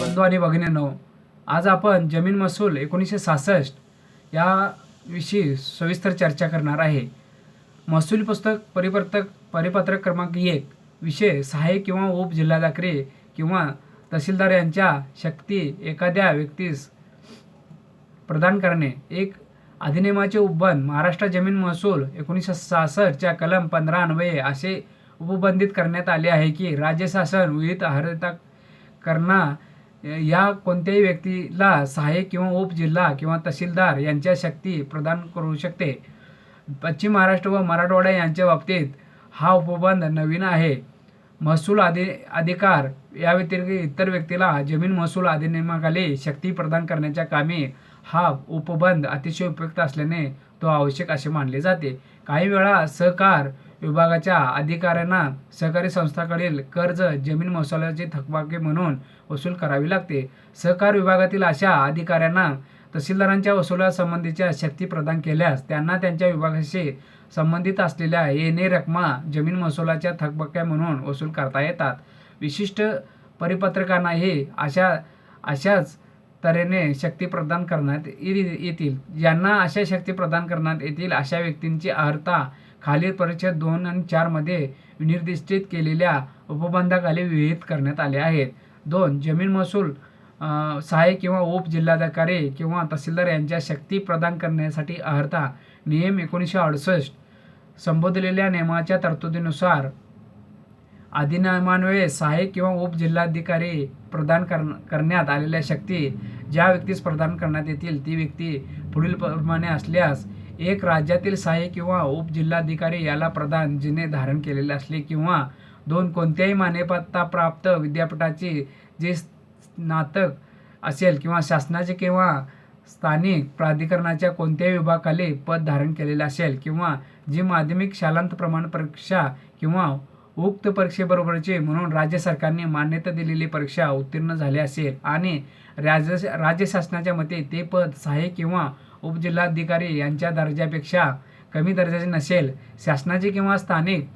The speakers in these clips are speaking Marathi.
बंधू आणि भगिनींनो आज आपण जमीन महसूल एकोणीसशे सहासष्ट या विषयी सविस्तर चर्चा करणार आहे. महसूल पुस्तक परिवर्तक परिपत्रक क्रमांक एक विषय सहाय्यक किंवा उपजिल्हाधिकारी किंवा तहसीलदार यांच्या शक्ती एखाद्या व्यक्तीस प्रदान करणे. एक अधिनियमाचे उपबंध महाराष्ट्र जमीन महसूल एकोणीसशे सहासष्टच्या कलम पंधरा अन्वये असे उपबंधित करण्यात आले आहे की राज्य शासन विहित अर्हता करना या कोणत्याही व्यक्तीला सहाय्यक किंवा उप जिल्हा किंवा तहसीलदार यांच्या शक्ती प्रदान करू शकते. पश्चिम महाराष्ट्र व मराठवाडा यांच्या बाबतीत हा उपबंध नवीन आहे. महसूल अधि अधिकार या व्यतिरिक्त इतर व्यक्तीला जमीन महसूल अधिनियमाखाली शक्ती प्रदान करण्याच्या कामी हा उपबंध अतिशय उपयुक्त असल्याने तो आवश्यक असे मानले जाते. काही वेळा सहकार विभागाच्या अधिकाऱ्यांना सहकारी संस्थांकडील कर्ज जमीन महसुलाची थकबाकी म्हणून वसूल करावी लागते. सहकार विभागातील अशा अधिकाऱ्यांना तहसीलदारांच्या वसुलासंबंधीच्या शक्ती प्रदान केल्यास त्यांना त्यांच्या विभागाशी संबंधित असलेल्या येणे रकमा जमीन महसुलाच्या थकबाक्या म्हणून वसूल करता येतात. विशिष्ट परिपत्रकांनाही अशा अशाच तऱ्हेने शक्ती प्रदान करण्यात ये- येतील. ज्यांना अशा शक्ती प्रदान करण्यात येतील अशा व्यक्तींची अर्हता खालील परिच्छेद दोन आणि चारमध्ये निर्दिष्टित केलेल्या उपबंधाखाली विहित करण्यात आले आहेत. दोन जमीन महसूल अ, सहाय्यक किंवा उप जिल्हाधिकारी किंवा तहसीलदार यांच्या शक्ती प्रदान करण्यासाठी अर्हता. नियम एकोणीसशे अडुसष्ट संबोधलेल्या नियमाच्या तरतुदीनुसार अधिनियमान्वये सहाय्यक किंवा उपजिल्हाधिकारी प्रदान कर करण्यात आलेल्या शक्ती ज्या व्यक्तीस प्रदान करण्यात येतील ती व्यक्ती पुढील प्रमाणे असल्यास एक राज्यातील सहाय्यक किंवा उपजिल्हाधिकारी याला प्रदान जिने धारण केलेले असले किंवा दोन कोणत्याही मान्यताप्राप्त विद्यापीठाची जे स्नातक असेल किंवा शासनाचे किंवा स्थानिक प्राधिकरणाच्या कोणत्याही विभागाखाली पद धारण केलेले असेल किंवा जी माध्यमिक शालांत प्रमाण परीक्षा किंवा उक्त परीक्षेबरोबरचे म्हणून राज्य सरकारने मान्यता दिलेली परीक्षा उत्तीर्ण झाली असेल आणि राज्य राज्य शासनाच्या मते ते पद सहाय्यक किंवा उपजिल्हाधिकारी यांच्या दर्जापेक्षा कमी दर्जाचे नसेल. शासनाचे किंवा स्थानिक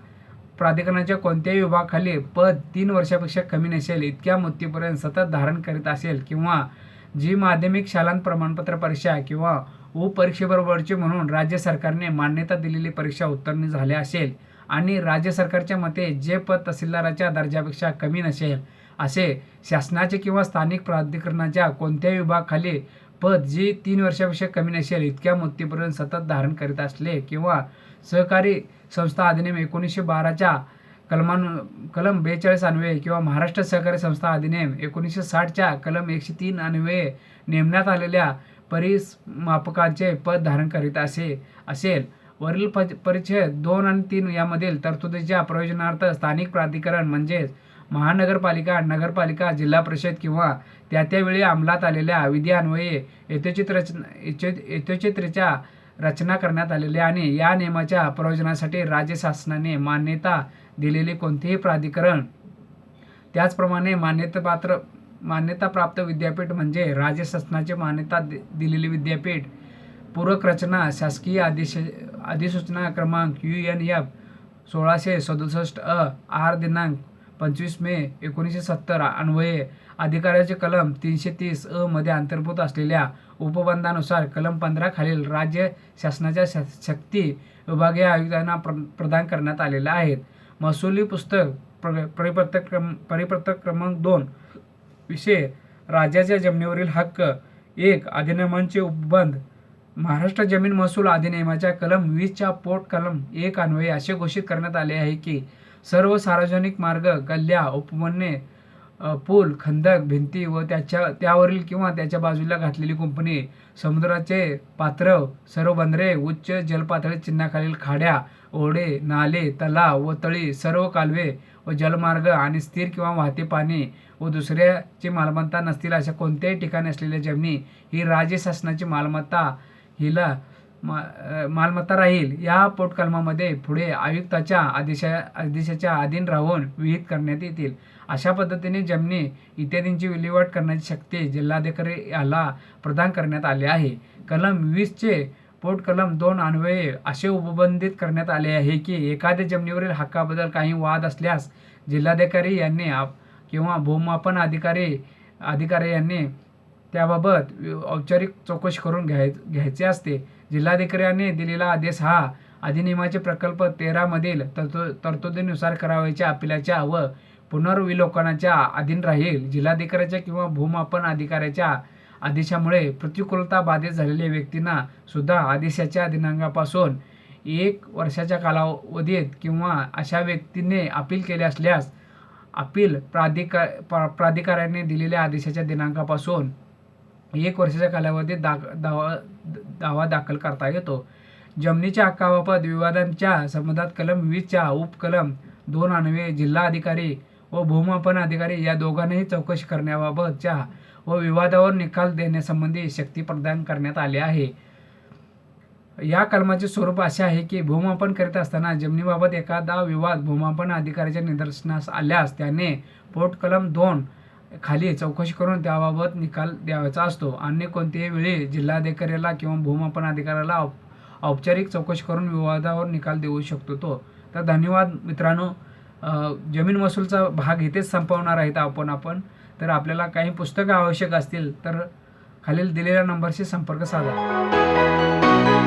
प्राधिकरणाच्या कोणत्याही विभागाखाली पद तीन वर्षापेक्षा कमी नसेल इतक्या मृत्यूपर्यंत सतत धारण करीत असेल किंवा जी माध्यमिक शालांत प्रमाणपत्र परीक्षा किंवा उपपरीक्षेबरोबरची म्हणून राज्य सरकारने मान्यता दिलेली परीक्षा उत्तीर्ण झाली असेल. आणि राज्य सरकारच्या मते जे पद तहसीलदाराच्या दर्जापेक्षा कमी नसेल असे शासनाचे किंवा स्थानिक प्राधिकरणाच्या कोणत्याही विभागाखाली पद जी तीन वर्षापेक्षा कमी नसेल इतक्या मृत्यूपर्यंत सतत धारण करीत असले किंवा सहकारी संस्था अधिनियम एकोणीसशे बाराच्या कलमान कलम बेचाळीस अन्वये किंवा महाराष्ट्र सहकारी संस्था अधिनियम एकोणीसशे साठच्या कलम एकशे तीन अन्वये नेमण्यात आलेल्या परिमापकाचे पद धारण करीत असे असेल. वरील प परिच्छेद दोन आणि तीन यामधील तरतुदीच्या प्रयोजनार्थ स्थानिक प्राधिकरण म्हणजेच महानगरपालिका नगरपालिका जिल्हा परिषद किंवा त्या त्यावेळी अंमलात आलेल्या विधीअन्वये यथोचित रचना यथोचितरित्या रचना करण्यात आलेली आणि या नियमाच्या प्रयोजनासाठी राज्य शासनाने मान्यता दिलेले कोणतेही प्राधिकरण. त्याचप्रमाणे मान्यतापात्र मान्यताप्राप्त विद्यापीठ म्हणजे राज्य शासनाचे मान्यता दि- दिलेले विद्यापीठ. पूरक रचना शासकीय आदेश अधिसूचना क्रमांक यू एन एफ सोळाशे सदुसष्ट अ आर दिनांक पंचवीस मे एकोणीसशे सत्तर अन्वये. अधिकाऱ्याचे कलम तीनशे तीस अ मध्ये अंतर्भूत असलेल्या उपबंधानुसार कलम पंधरा खालील राज्य शासनाच्या श- शक्ती विभागीय आयुक्तांना प्र प्रदान करण्यात आलेल्या आहेत. महसुली पुस्तक प्र परिपत्रक क्रम परिपत्रक क्रमांक दोन विषय राज्याच्या जमिनीवरील हक्क एक अधिनियमांचे उपबंध महाराष्ट्र जमीन महसूल अधिनियमाच्या कलम वीसच्या पोट कलम एक अन्वये असे घोषित करण्यात आले आहे की सर्व सार्वजनिक मार्ग गल्ल्या उपवने पूल खंदक भिंती व त्याच्या त्यावरील किंवा त्याच्या बाजूला घातलेली कुंपणी समुद्राचे पात्र सर्व बंदरे उच्च जलपातळी चिन्हाखालील खाड्या ओढे नाले तलाव व तळी सर्व कालवे व जलमार्ग आणि स्थिर किंवा वाहते पाणी व दुसऱ्याची मालमत्ता नसतील अशा कोणत्याही ठिकाणी असलेल्या जमिनी ही राज्य शासनाची मालमत्ता हिला मा मालमत्ता राहील. या पोटकलमामध्ये पुढे आयुक्ताच्या आदेशा आदेशाच्या अधीन राहून विहित करण्यात येतील. अशा पद्धतीने जमिनी इत्यादींची विल्हेवाट करण्याची शक्ती जिल्हाधिकारी याला प्रदान करण्यात आले आहे. कलम वीसचे पोट कलम दोन अन्वये असे उपबंधित करण्यात आले आहे की एखाद्या जमिनीवरील हक्काबद्दल काही वाद असल्यास जिल्हाधिकारी यांनी आप किंवा भूमापन अधिकारी अधिकारी यांनी त्याबाबत औपचारिक चौकशी करून घ्याय घ्यायचे असते. जिल्हाधिकाऱ्यांनी दिलेला आदेश हा अधिनियमाचे प्रकल्प तेरामधील तरतु तरतुदीनुसार करावयाच्या अपिलाच्या व पुनर्विलोकनाच्या अधीन राहील. जिल्हाधिकाऱ्याच्या किंवा भूमापन अधिकाऱ्याच्या आदेशामुळे प्रतिकूलता बाधित झालेल्या व्यक्तींना सुद्धा आदेशाच्या दिनांकापासून एक वर्षाच्या कालावधीत किंवा अशा व्यक्तीने अपील केले असल्यास अपील प्राधिका प्राधिकाऱ्याने दिलेल्या आदेशाच्या दिनांकापासून एक वर्षाच्या कालावधीत दा दावा दावा दाखल करता येतो. जमिनीच्या हक्काबाबत विवादांच्या संबंधात कलम वीसच्या उपकलम दोन आणवे जिल्हा अधिकारी व भूमापन अधिकारी या दोघांनाही चौकशी करण्याबाबतच्या व विवादावर निकाल देण्यासंबंधी शक्ती प्रदान करण्यात आली आहे. या कलमाचे स्वरूप असे आहे की भूमापन करीत असताना जमिनीबाबत एखादा विवाद भूमापन अधिकाऱ्याच्या निदर्शनास आल्यास त्याने पोट कलम दोन खाली चौकशी करून त्याबाबत निकाल द्यावायचा असतो. अन्य कोणत्याही वेळी जिल्हाधिकाऱ्याला किंवा भूमापन अधिकाऱ्याला औप औपचारिक चौकशी करून विवादावर निकाल देऊ शकतो तो. तर धन्यवाद मित्रांनो. जमीन महसूलचा भाग इथेच संपवणार आहेत आपण आपण. तर आपल्याला काही पुस्तकं आवश्यक असतील तर खालील दिलेल्या नंबरशी संपर्क साधा.